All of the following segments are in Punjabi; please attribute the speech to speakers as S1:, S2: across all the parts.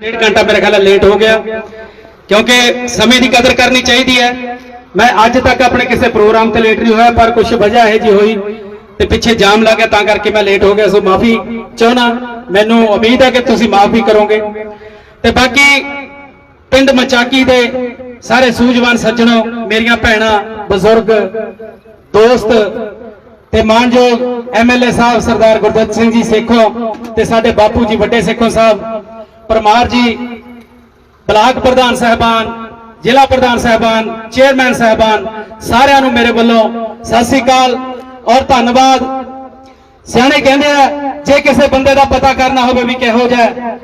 S1: ਡੇਢ ਘੰਟਾ ਮੇਰੇ ਖਿਆਲ ਲੇਟ ਹੋ ਗਿਆ। ਕਿਉਂਕਿ ਸਮੇਂ ਦੀ ਕਦਰ ਕਰਨੀ ਚਾਹੀਦੀ ਹੈ। ਮੈਂ ਅੱਜ ਤੱਕ ਆਪਣੇ ਕਿਸੇ ਪ੍ਰੋਗਰਾਮ ਤੇ ਲੇਟ ਨਹੀਂ ਹੋਇਆ, ਪਰ ਕੁਝ ਵਜ੍ਹਾ ਹੈ ਜੀ ਹੋਈ ਤੇ ਪਿੱਛੇ ਜਾਮ ਲੱਗ ਗਿਆ, ਤਾਂ ਕਰਕੇ ਮੈਂ ਲੇਟ ਹੋ ਗਿਆ, ਸੋ ਮਾਫੀ ਚਾਹਣਾ ਮੈਨੂੰ ਉਮੀਦ ਹੈ ਕਿ ਤੁਸੀਂ ਮਾਫ ਵੀ ਕਰੋਗੇ। ਤੇ ਬਾਕੀ ਪਿੰਡ ਮਚਾਕੀ ਦੇ ਸਾਰੇ ਸੂਝਵਾਨ ਸੱਜਣੋ, ਮੇਰੀਆਂ ਭੈਣਾਂ, ਬਜ਼ੁਰਗ, ਦੋਸਤ ਤੇ ਮਾਨਯੋਗ ਐਮਐਲਏ ਸਾਹਿਬ ਸਰਦਾਰ ਗੁਰਦੱਤ ਸਿੰਘ ਜੀ ਸੇਖੋਂ ਤੇ ਸਾਡੇ ਬਾਪੂ ਜੀ ਵੱਡੇ ਸੇਖੋਂ ਸਾਹਿਬ ਪਰਮਾਰ ਜੀ, ਬਲਾਕ ਪ੍ਰਧਾਨ ਸਾਹਿਬਾਨ, ਜ਼ਿਲ੍ਹਾ ਪ੍ਰਧਾਨ ਸਾਹਿਬਾਨ, ਚੇਅਰਮੈਨ ਸਾਹਿਬਾਨ, ਸਾਰਿਆਂ ਨੂੰ ਮੇਰੇ ਵੱਲੋਂ ਸਤਿ ਸ੍ਰੀ ਅਕਾਲ ਔਰ ਧੰਨਵਾਦ। ਸਿਆਣੇ ਕਹਿੰਦੇ ਆ, ਜੇ ਕਿਸੇ ਬੰਦੇ ਦਾ ਪਤਾ ਕਰਨਾ ਹੋਵੇ ਵੀ ਕਿਹੋ ਜਿਹਾ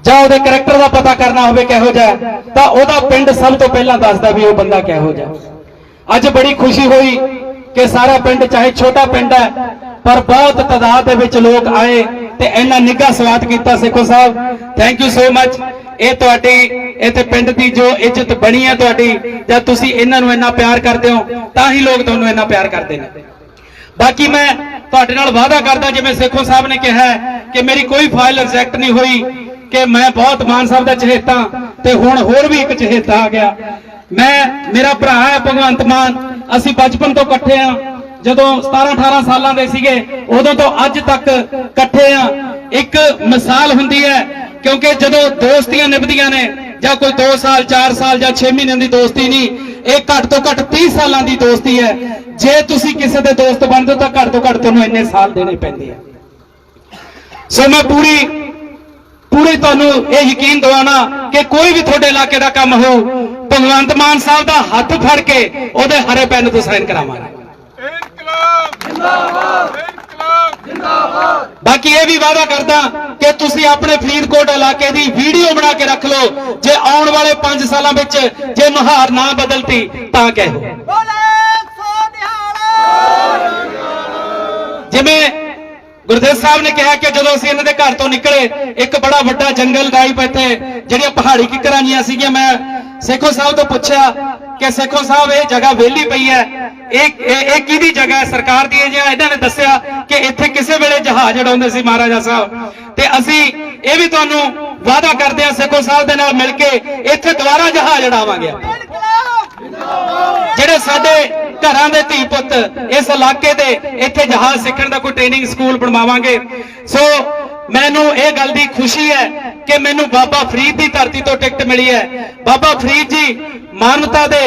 S1: ਜਾਂ ਉਹਦੇ ਕੈਰੈਕਟਰ ਦਾ ਪਤਾ ਕਰਨਾ ਹੋਵੇ ਕਿਹੋ ਜਿਹਾ ਤਾਂ ਉਹਦਾ ਪਿੰਡ ਸਭ ਤੋਂ ਪਹਿਲਾਂ ਦੱਸਦਾ ਵੀ ਉਹ ਬੰਦਾ ਕਿਹੋ ਜਿਹਾ ਅੱਜ ਬੜੀ ਖੁਸ਼ੀ ਹੋਈ ਕਿ ਸਾਰਾ ਪਿੰਡ, ਚਾਹੇ ਛੋਟਾ ਪਿੰਡ ਹੈ, ਪਰ ਬਹੁਤ ਤਾਦਾਦ ਦੇ ਵਿੱਚ ਲੋਕ ਆਏ ਤੇ ਇੰਨਾ ਨਿੱਘਾ ਸਵਾਗਤ ਕੀਤਾ Sekhon Sahib. Thank you so much ਇਹ ਤੁਹਾਡੀ ਇੱਥੇ ਪਿੰਡ ਦੀ ਜੋ ਇੱਜ਼ਤ ਬਣੀ ਹੈ ਤੁਹਾਡੀ ਜਦ ਤੁਸੀਂ ਇਹਨਾਂ ਨੂੰ ਇੰਨਾ ਪਿਆਰ ਕਰਦੇ ਹੋ, ਤਾਂ ਹੀ ਲੋਕ ਤੁਹਾਨੂੰ ਇੰਨਾ ਪਿਆਰ ਕਰਦੇ ਨੇ। ਬਾਕੀ ਮੈਂ ਤੁਹਾਡੇ ਨਾਲ ਵਾਅਦਾ ਕਰਦਾ, ਜਿਵੇਂ ਸੇਖੋ ਸਾਹਿਬ ਨੇ ਕਿਹਾ ਕਿ ਮੇਰੀ ਕੋਈ ਫਾਈਲ ਰਿਜੈਕਟ ਨਹੀਂ ਹੋਈ, ਕਿ ਮੈਂ ਬਹੁਤ ਮਾਨ ਸਾਹਿਬ ਦਾ ਚਹੇਤਾ, ਤੇ ਹੁਣ ਹੋਰ ਵੀ ਇੱਕ ਚਹੇਤਾ ਆ ਗਿਆ। ਮੈਂ, ਮੇਰਾ ਭਰਾ ਹੈ ਭਗਵੰਤ ਮਾਨ, ਅਸੀਂ ਬਚਪਨ ਤੋਂ ਇਕੱਠੇ ਆ ਜਦੋਂ 17 18 ਸਾਲਾਂ ਦੇ ਸੀਗੇ, ਉਦੋਂ ਤੋਂ ਅੱਜ ਤੱਕ ਇਕੱਠੇ ਆ। ਇੱਕ ਮਿਸਾਲ ਹੁੰਦੀ ਹੈ, ਕਿਉਂਕਿ ਜਦੋਂ ਦੋਸਤੀਆਂ ਨਿਭਦੀਆਂ ਨੇ, ਜਾਂ ਕੋਈ 2 ਸਾਲ 4 ਸਾਲ ਜਾਂ 6 ਮਹੀਨਿਆਂ ਦੀ ਦੋਸਤੀ ਨਹੀਂ, ਇਹ ਘੱਟ ਤੋਂ ਘੱਟ 30 ਸਾਲਾਂ ਦੀ ਦੋਸਤੀ ਹੈ। ਜੇ ਤੁਸੀਂ ਕਿਸੇ ਦੇ ਦੋਸਤ ਬਣਦੇ ਹੋ, ਤਾਂ ਘੱਟ ਤੋਂ ਘੱਟ ਤੁਹਾਨੂੰ ਇੰਨੇ ਸਾਲ ਦੇਣੇ ਪੈਂਦੇ ਆ। ਸੋ ਮੈਂ ਪੂਰੀ ਪੂਰੀ ਤੁਹਾਨੂੰ ਇਹ ਯਕੀਨ ਦਿਵਾਉਣਾ ਕਿ ਕੋਈ ਵੀ ਤੁਹਾਡੇ ਇਲਾਕੇ ਦਾ ਕੰਮ ਹੋ, ਭਗਵੰਤ ਮਾਨ ਸਾਹਿਬ ਦਾ ਹੱਥ ਫੜ ਕੇ ਉਹਦੇ ਹਰੇ ਪੈਨ ਤੋਂ ਸਾਈਨ ਕਰਾਵਾਂਗੇ। ਬਾਕੀ ਇਹ ਵੀ ਵਾਅਦਾ ਕਰਦਾ ਕਿ ਤੁਸੀਂ ਆਪਣੇ ਫਰੀਦਕੋਟ ਇਲਾਕੇ ਦੀ ਵੀਡੀਓ ਬਣਾ ਕੇ ਰੱਖ ਲਓ। ਜੇ ਆਉਣ ਵਾਲੇ 5 ਸਾਲਾਂ ਵਿੱਚ ਜੇ ਨੁਹਾਰ ਨਾ ਬਦਲਤੀ ਤਾਂ ਕਹਿਓ।
S2: ਬੋਲੇ ਸੋ ਨਿਹਾਲ।
S1: ਜਿਵੇਂ ਗੁਰਦੇਵ ਸਾਹਿਬ ਨੇ ਕਿਹਾ ਕਿ ਜਦੋਂ ਅਸੀਂ ਇਹਨਾਂ ਦੇ ਘਰ ਤੋਂ ਨਿਕਲੇ, ਇੱਕ ਬੜਾ ਵੱਡਾ ਜੰਗਲ ਗਾਇਬ ਇੱਥੇ, ਜਿਹੜੀਆਂ ਪਹਾੜੀ ਕਿਕਰਾਂ ਜੀਆਂ ਸੀਗੀਆਂ, ਮੈਂ ਸੇਖੋ ਸਾਹਿਬ ਤੋਂ ਪੁੱਛਿਆ ਕਿ ਸੇਖੋ ਸਾਹਿਬ, ਇਹ ਜਗ੍ਹਾ ਵਿਹਲੀ ਪਈ ਹੈ? ਇਹ ਇਹ ਕਿਹਦੀ ਜਗ੍ਹਾ ਹੈ? ਸਰਕਾਰ ਦੀ ਹੈ ਜਾਂ ਇਹਨਾਂ ਨੇ ਦੱਸਿਆ ਕਿ ਇੱਥੇ ਕਿਸੇ ਵੇਲੇ ਜਹਾਜ਼ ਉਡਾਉਂਦੇ ਸੀ ਮਹਾਰਾਜਾ ਸਾਹਿਬ। ਤੇ ਅਸੀਂ ਇਹ ਵੀ ਤੁਹਾਨੂੰ ਵਾਅਦਾ ਕਰਦੇ ਹਾਂ ਸੇਖੋ ਸਾਹਿਬ ਦੇ ਨਾਲ ਮਿਲ ਕੇ ਇੱਥੇ ਦੁਬਾਰਾ ਜਹਾਜ਼ ਉਡਾਵਾਂਗੇ। ਜਿਹੜੇ ਸਾਡੇ ਘਰਾਂ ਦੇ ਧੀ ਪੁੱਤ। ਇਸ ਇਲਾਕੇ ਦੇ ਇੱਥੇ ਜਹਾਜ਼ ਸਿੱਖਣ ਦਾ ਕੋਈ ਟ੍ਰੇਨਿੰਗ ਸਕੂਲ ਬਣਵਾਵਾਂਗੇ। ਸੋ ਮੈਨੂੰ ਇਹ ਗੱਲ ਦੀ ਖੁਸ਼ੀ ਹੈ ਕਿ ਮੈਨੂੰ ਬਾਬਾ ਫਰੀਦ ਦੀ ਧਰਤੀ ਤੋਂ ਟਿਕਟ ਮਿਲੀ ਹੈ। ਬਾਬਾ ਫਰੀਦ ਜੀ ਮਾਨਵਤਾ ਦੇ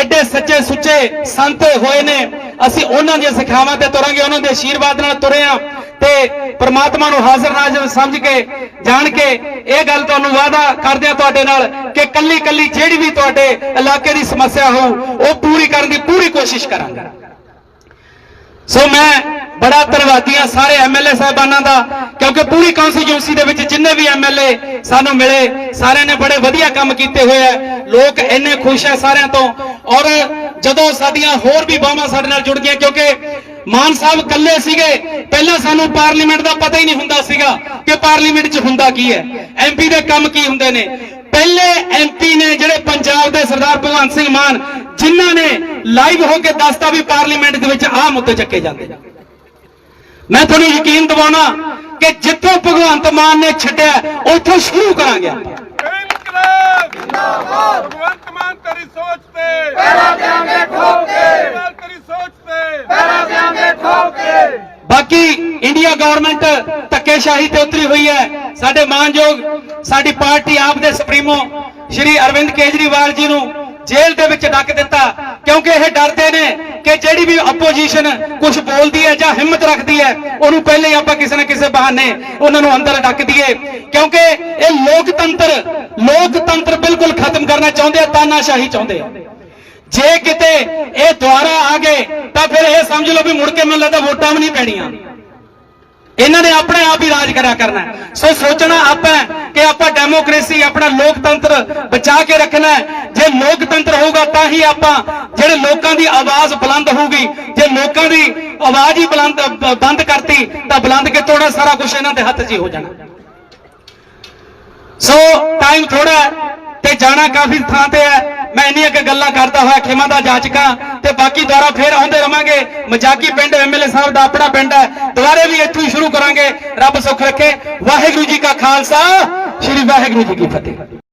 S1: ਐਡੇ ਸੱਚੇ ਸੁੱਚੇ ਸੰਤ ਹੋਏ ਨੇ। ਅਸੀਂ ਉਹਨਾਂ ਦੀਆਂ ਸਿੱਖਿਆਵਾਂ ਤੇ ਤੁਰਾਂਗੇ, ਉਹਨਾਂ ਦੇ ਆਸ਼ੀਰਵਾਦ ਨਾਲ ਤੁਰੇ ਹਾਂ ਤੇ ਪ੍ਰਮਾਤਮਾ ਨੂੰ ਹਾਜ਼ਰ ਨਾਜ਼ਰ ਸਮਝ ਕੇ, ਜਾਣ ਕੇ ਇਹ ਗੱਲ ਤੁਹਾਨੂੰ ਵਾਅਦਾ ਕਰਦੇ ਆ ਤੁਹਾਡੇ ਨਾਲ ਕਿ ਕੱਲੀ ਕੱਲੀ ਜਿਹੜੀ ਵੀ ਤੁਹਾਡੇ ਇਲਾਕੇ ਦੀ ਸਮੱਸਿਆ ਹੋ ਉਹ ਪੂਰੀ ਕਰਨ ਦੀ ਪੂਰੀ ਕੋਸ਼ਿਸ਼ ਕਰਾਂਗਾ। ਸੋ ਮੈਂ ਬੜਾ ਧੰਨਵਾਦੀ ਹਾਂ ਸਾਰੇ ਐਮਐਲਏ ਸਾਹਿਬਾਨਾਂ ਦਾ, ਕਿਉਂਕਿ ਪੂਰੀ ਕੌਂਸਟੀਚੁਐਂਸੀ ਦੇ ਵਿੱਚ ਜਿੰਨੇ ਵੀ ਐਮਐਲਏ ਸਾਨੂੰ ਮਿਲੇ, ਸਾਰਿਆਂ ਨੇ ਬੜੇ ਵਧੀਆ ਕੰਮ ਕੀਤੇ ਹੋਏ ਆ। ਲੋਕ ਇੰਨੇ ਖੁਸ਼ ਆ ਸਾਰਿਆਂ ਤੋਂ। ਔਰ ਜਦੋਂ ਸਾਡੀਆਂ ਹੋਰ ਵੀ ਬਾਹਾਂ ਸਾਡੇ ਨਾਲ ਜੁੜ ਗਈਆਂ, ਕਿਉਂਕਿ ਮਾਨ ਸਾਹਿਬ ਇਕੱਲੇ ਸੀਗੇ। ਪਹਿਲਾਂ ਸਾਨੂੰ ਪਾਰਲੀਮੈਂਟ ਦਾ ਪਤਾ ਹੀ ਨਹੀਂ ਹੁੰਦਾ ਸੀਗਾ ਕਿ ਪਾਰਲੀਮੈਂਟ 'ਚ ਹੁੰਦਾ ਕੀ ਹੈ। ਐਮਪੀ ਦੇ ਕੰਮ ਕੀ ਹੁੰਦੇ ਨੇ। ਪਹਿਲੇ ਐਮਪੀ ਨੇ ਜਿਹੜੇ ਪੰਜਾਬ ਦੇ ਸਰਦਾਰ ਭਗਵੰਤ ਸਿੰਘ ਮਾਨ, ਜਿਨ੍ਹਾਂ ਨੇ ਲਾਈਵ ਹੋ ਕੇ ਦੱਸਤਾ ਵੀ ਪਾਰਲੀਮੈਂਟ ਦੇ ਵਿੱਚ ਆਹ ਮੁੱਦੇ ਚੱਕੇ ਜਾਂਦੇ ਮੈਂ ਤੁਹਾਨੂੰ ਯਕੀਨ ਦਿਵਾਉਣਾ ਕਿ ਜਿੱਥੋਂ ਭਗਵੰਤ ਮਾਨ ਨੇ ਛੱਡਿਆ, ਉੱਥੋਂ ਸ਼ੁਰੂ ਕਰਾਂਗੇ ਆਪਾਂ
S3: ਇਨਕਲਾਬ ਜਿੰਦਾਬਾਦ ਭਗਵੰਤ ਮਾਨ ਤੇਰੀ ਸੋਚ ਤੇ
S2: ਪੈਰਾ ਦੇਾਂਗੇ ਠੋਕ ਕੇ
S3: ਮਾਨ ਤੇਰੀ ਸੋਚ ਤੇ
S2: ਪੈਰਾ ਦੇਾਂਗੇ ਠੋਕ ਕੇ
S1: ਬਾਕੀ ਇੰਡੀਆ ਗਵਰਨਮੈਂਟ ਧੱਕੇਸ਼ਾਹੀ ਤੇ ਉਤਰੀ ਹੋਈ ਹੈ। ਸਾਡੇ ਮਾਨਯੋਗ, ਸਾਡੀ ਪਾਰਟੀ ਆਪ ਦੇ ਸੁਪਰੀਮੋ ਸ਼੍ਰੀ ਅਰਵਿੰਦ ਕੇਜਰੀਵਾਲ ਜੀ ਨੂੰ ਜੇਲ੍ਹ ਦੇ ਵਿੱਚ ਡੱਕ ਦਿੱਤਾ। ਕਿਉਂਕਿ ਇਹ ਡਰਦੇ ਨੇ ਕਿ ਜਿਹੜੀ ਵੀ ਆਪੋਜੀਸ਼ਨ ਕੁਝ ਬੋਲਦੀ ਹੈ ਜਾਂ ਹਿੰਮਤ ਰੱਖਦੀ ਹੈ, ਉਹਨੂੰ ਪਹਿਲੇ ਹੀ ਆਪਾਂ ਕਿਸੇ ਨਾ ਕਿਸੇ ਬਹਾਨੇ ਉਹਨਾਂ ਨੂੰ ਅੰਦਰ ਡੱਕ ਦਈਏ। ਕਿਉਂਕਿ ਇਹ ਲੋਕਤੰਤਰ ਲੋਕਤੰਤਰ ਬਿਲਕੁਲ ਖਤਮ ਕਰਨਾ ਚਾਹੁੰਦੇ ਆ, ਤਾਨਾਸ਼ਾਹੀ ਚਾਹੁੰਦੇ ਆ। ਜੇ ਕਿਤੇ ਇਹ ਦੁਆਰਾ ਆ ਗਏ, ਤਾਂ ਫਿਰ ਇਹ ਸਮਝ ਲਓ ਵੀ ਮੁੜ ਕੇ ਮੈਨੂੰ ਲੱਗਦਾ ਵੋਟਾਂ ਵੀ ਨਹੀਂ ਪੈਣੀਆਂ। ਇਹਨਾਂ ਨੇ ਆਪਣੇ ਆਪ ਹੀ ਰਾਜ ਕਰਿਆ ਕਰਨਾ ਸੋ ਸੋਚਣਾ ਆਪਾਂ ਕਿ ਆਪਾਂ ਡੈਮੋਕ੍ਰੇਸੀ ਆਪਣਾ ਲੋਕਤੰਤਰ ਬਚਾ ਕੇ ਰੱਖਣਾ ਜੇ ਲੋਕਤੰਤਰ ਹੋਊਗਾ ਤਾਂ ਹੀ ਆਪਾਂ ਜਿਹੜੇ ਲੋਕਾਂ ਦੀ ਆਵਾਜ਼ ਬੁਲੰਦ ਹੋਊਗੀ, ਜੇ ਲੋਕਾਂ ਦੀ ਆਵਾਜ਼ ਹੀ ਬੁਲੰਦ, ਬੰਦ ਕਰਤੀ, ਤਾਂ ਬੁਲੰਦ ਕੇ ਤੋੜਾ ਸਾਰਾ ਕੁਝ ਇਹਨਾਂ ਦੇ ਹੱਥ 'ਚ ਹੀ ਹੋ ਜਾਣਾ। ਸੋ ਟਾਈਮ ਥੋੜਾ ਤੇ ਜਾਣਾ ਕਾਫੀ ਥਾਂ ਤੇ ਹੈ। ਮੈਂ ਇੰਨੀਆਂ ਕੁ ਗੱਲਾਂ ਕਰਦਾ ਹੋਇਆ, ਖਿਮਾ ਦਾ ਜਾਚਕਾਂ, ਤੇ ਬਾਕੀ ਦੁਆਰਾ ਫੇਰ ਆਉਂਦੇ ਰਵਾਂਗੇ। ਮਜਾਕੀ ਪਿੰਡ ਐਮਐਲਏ ਸਾਹਿਬ ਦਾ ਆਪਣਾ ਪਿੰਡ ਹੈ। ਦੁਬਾਰੇ ਵੀ ਇੱਥੋਂ ਹੀ ਸ਼ੁਰੂ ਕਰਾਂਗੇ। ਰੱਬ ਸੁੱਖ ਰੱਖੇ। ਵਾਹਿਗੁਰੂ ਜੀ ਕਾ ਖਾਲਸਾ। ਸ਼੍ਰੀ ਵਾਹਿਗੁਰੂ ਜੀ ਕੀ ਫਤਿਹ।